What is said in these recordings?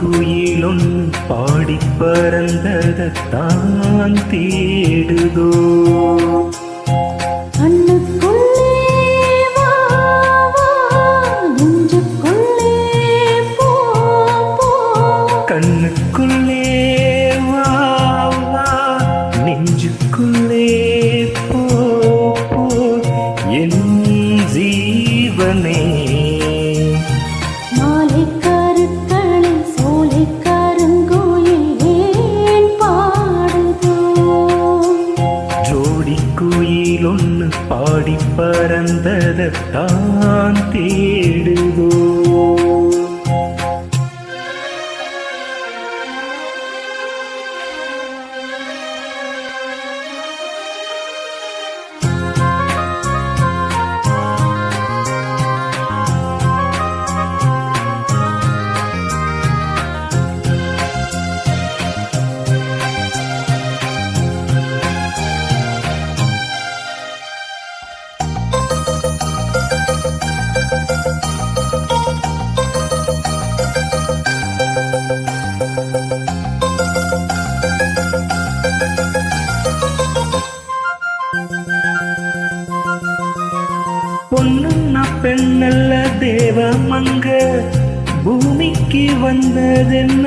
குயில் ஒன்று பாடி தேடுதோ? தேடுதோ? பொண்ணுன்னா பெண்ணல்ல தேவமங்க பூமிக்கு வந்ததென்ன?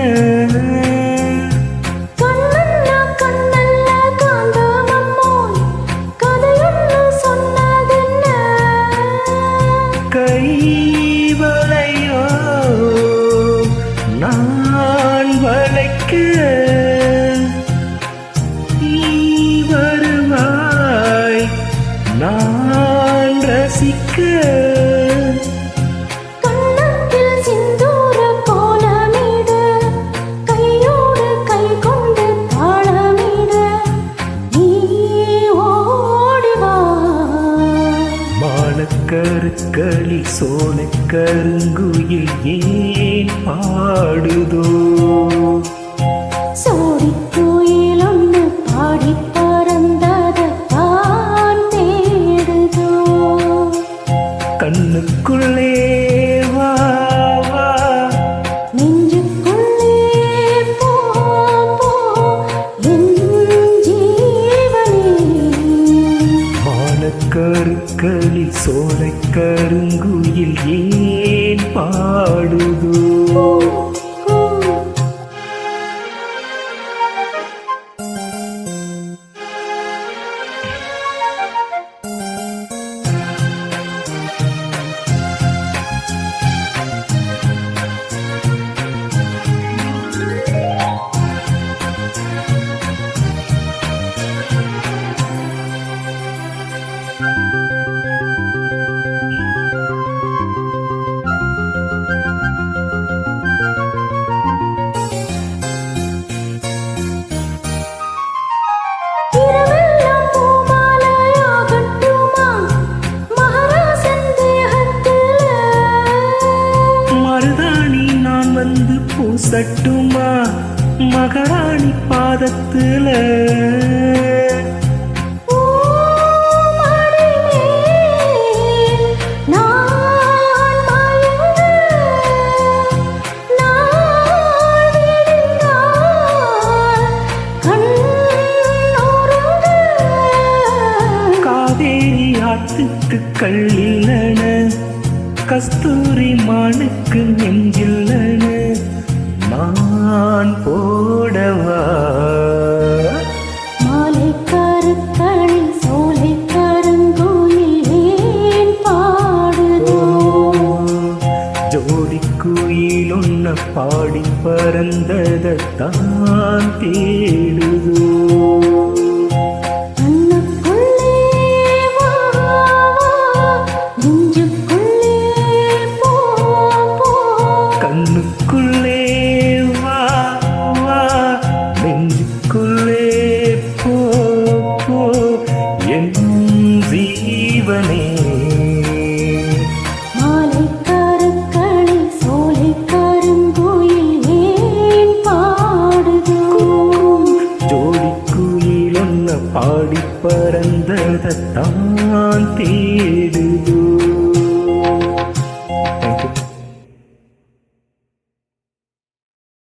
ஓடிவா மானக்கருக்களி சோலை கருங்குயில் ஏன் பாடுதோ? கண்ணுக்குள்ளே வா வா. மானக்கருக்களி சோலை கருங்குயில் ஏன் பாடுதோ? பூசட்டுமா மகாராணி பாதத்துல? காவேரி ஆத்துக்கு கள்ளில்லன கஸ்தூரி மானுக்கு நெஞ்சில்லன நான் போடவா? ஜோடி குயில் உன்ன பாடி பறந்ததான் தேடுதோ? கண்ணுக்குள்ளே ஒன்ன பாடி பறந்ததான் தேடுதோ?